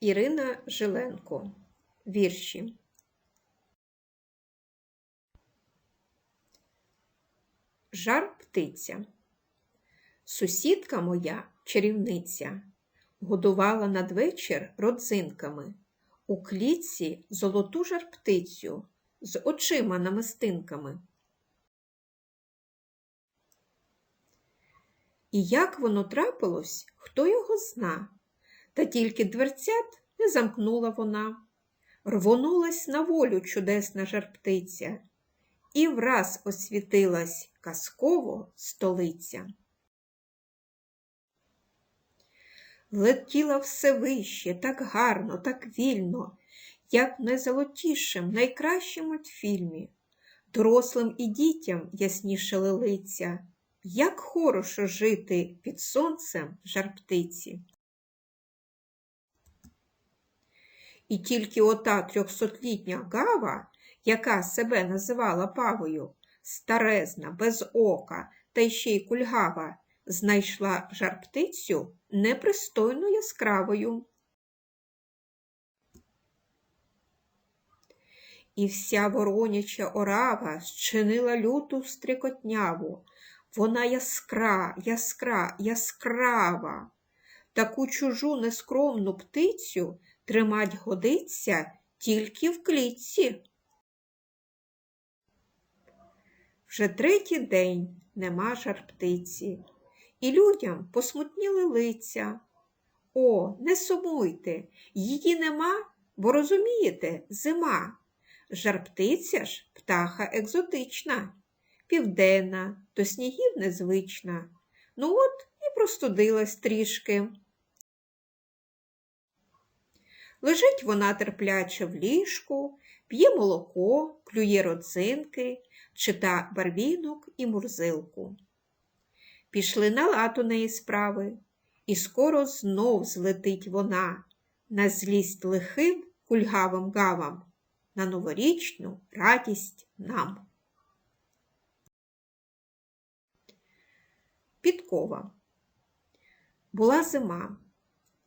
Ірина Жиленко. Вірші. Жар птиця. Сусідка моя, чарівниця, годувала надвечір родзинками. У клітці золоту жар птицю з очима намистинками. І як воно трапилось, хто його зна, та тільки дверцят не замкнула вона. Рвонулась на волю чудесна жарптиця, і враз освітилась казково столиця. Летіла все вище, так гарно, так вільно, як в найзолотішим, найкращим мультфільмі. Дорослим і дітям яснішали лиця, як хорошо жити під сонцем жарптиці. І тільки ота трьохсотлітня гава, яка себе називала павою, старезна, без ока та ще й кульгава, знайшла жарптицю непристойно яскравою. І вся вороняча орава зчинила люту стрікотняву. Вона яскра, яскра, яскрава. Таку чужу нескромну птицю тримать годиться тільки в клітці. Вже третій день нема жар птиці, і людям посмутніли лиця. О, не сумуйте, її нема, бо розумієте, зима. Жар-птиця ж птаха екзотична, південна, до снігів незвична. Ну от і простудилась трішки. Лежить вона терпляче в ліжку, п'є молоко, клює родзинки, чита барвінок і мурзилку. Пішли на лад у неї справи, і скоро знов злетить вона на злість лихим кульгавим гавам, на новорічну радість нам. Підкова. Була зима,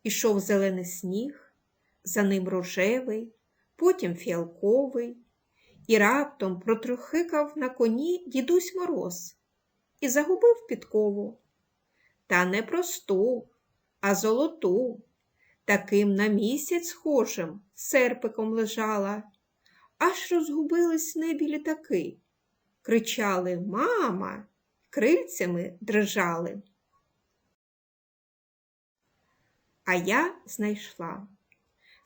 ішов зелений сніг, за ним рожевий, потім фіалковий, і раптом протрохикав на коні дідусь мороз і загубив підкову. Та не просту, а золоту, таким на місяць схожим серпиком лежала, аж розгубились небі літаки. Кричали Мама, крильцями дрижали. А я знайшла,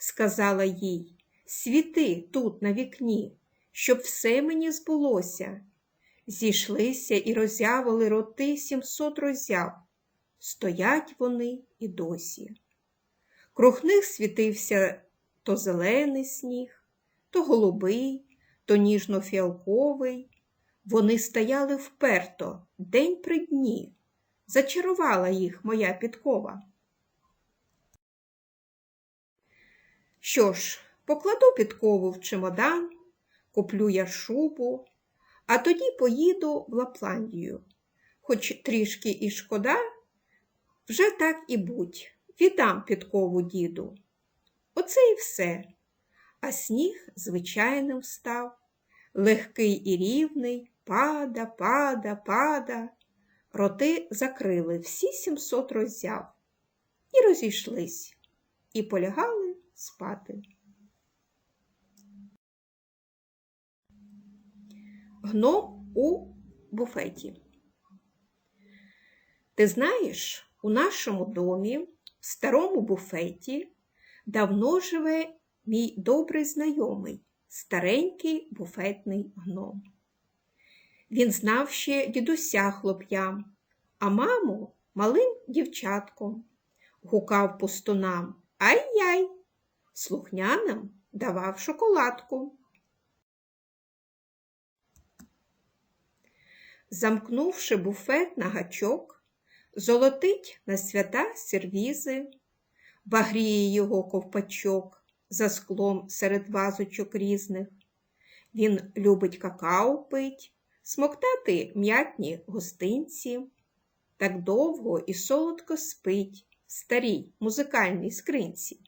сказала їй, світи тут на вікні, щоб все мені збулося. Зійшлися і роззявили роти сімсот роззяв. Стоять вони і досі. Круг них світився то зелений сніг, то голубий, то ніжно-фіалковий. Вони стояли вперто, день при дні. Зачарувала їх моя підкова. Що ж, покладу підкову в чемодан, куплю я шубу, а тоді поїду в Лапландію. Хоч трішки і шкода, вже так і будь, віддам підкову діду. Оце і все. А сніг звичайним став, легкий і рівний, пада, пада, пада. Роти закрили всі сімсот роззяв і розійшлись, і полягали спати. Гном у буфеті. Ти знаєш, у нашому домі, в старому буфеті, давно живе мій добрий знайомий, старенький буфетний гном. Він знав ще дідуся хлоп'ям, а маму малим дівчатком. Гукав пустунам Ай-яй! Слухняним давав шоколадку. Замкнувши буфет на гачок, золотить на свята сервізи, багріє його ковпачок за склом серед вазочок різних. Він любить какао пить, смоктати м'ятні гостинці, так довго і солодко спить в старій музикальній скринці.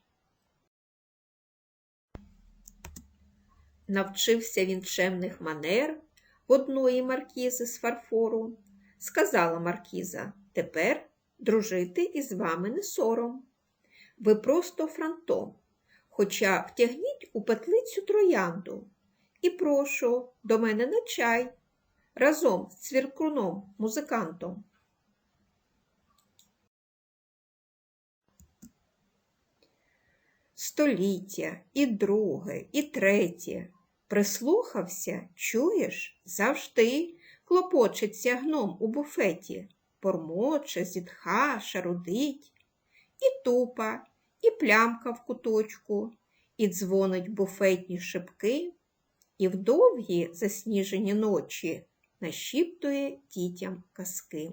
Навчився він чемних манер в одної маркізи з фарфору. Сказала маркіза, тепер дружити із вами не сором. Ви просто франтом, хоча втягніть у петлицю троянду. І прошу до мене на чай разом з цвіркуном, музикантом. Століття і друге, і третє. Прислухався, чуєш, завжди клопочеться гном у буфеті, бормоче, зітха, шарудить, і тупа, і плямка в куточку, і дзвонить буфетні шибки, і в довгі засніжені ночі нашіптує дітям казки.